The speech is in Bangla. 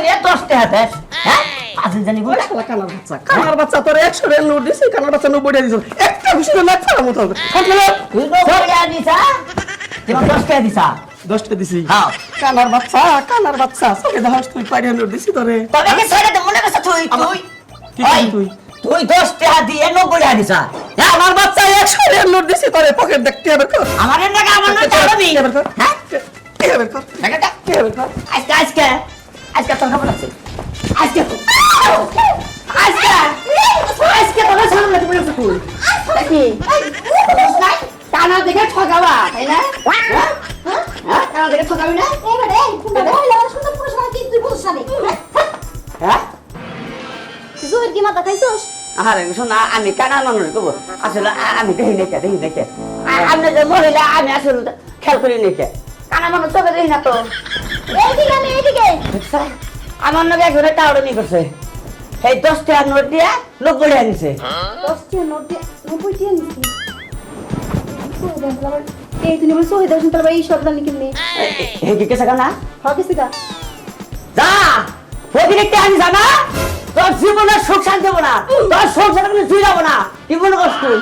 দেশ হ্যাঁ? আসল জানি বল শালা কানার বাচ্চা। কানার বাচ্চা তোর একশো টাকা নোট দিছি কানার বাচ্চা নব্বই টাকা দিছ। একটা বিষয় না ফেরার মতো হবে। তুই নব্বই টাকা দিছা তোমার দশ টাকা দিছা। দশটা দিছি। হ্যাঁ। কানার বাচ্চা কানার বাচ্চা। তুই কয়টা নোট দিছি তোরে। তবে কি ছেড়ে মনে করছে তুই? তুই? তুই? তুই দশ টাকা দিয়ে নব্বই টাকা দিছা। হ্যাঁ আমার বাচ্চা একশো টাকা নোট দিছি তোরে। পকেট দেখতে হবে আমার নাকি আমার চালাবি হ্যাঁ? এবার আজকে আজকে। আজকে তোর খবর আছে। আজকে আজকে। আজকে তোর সামনে তুমি তুই নাকি? টানা দেখে ঠকাবা তাই না? হ্যাঁ? হ্যাঁ? টানা দেখে ঠকাবি না? হ্যাঁ? জোর কি মাথা খাইছস? আরে শোনা আমি কানা মানুষ কব। আসলে আমি দেখি নেকে দেখি নেকে আমি যে মহিলা আমি আসলে খেয়াল করি নেকে কানা চোখে দেখি না তো। এইদিকে আমি এইদিকে। দেখছ? আমার নাকি একজনে টাউডনি করছে। এই দশ নোট দিয়ে দশ দিয়ে নব্বই নিছি এই তুমি এই শব্দ নাকি নে হে কি কেসে কানা? যা! জানা তোর জীবনের সুখ শান্তি হব না। তোর সংসার কোনো জুই যাব না। কি মনে করছ তুই?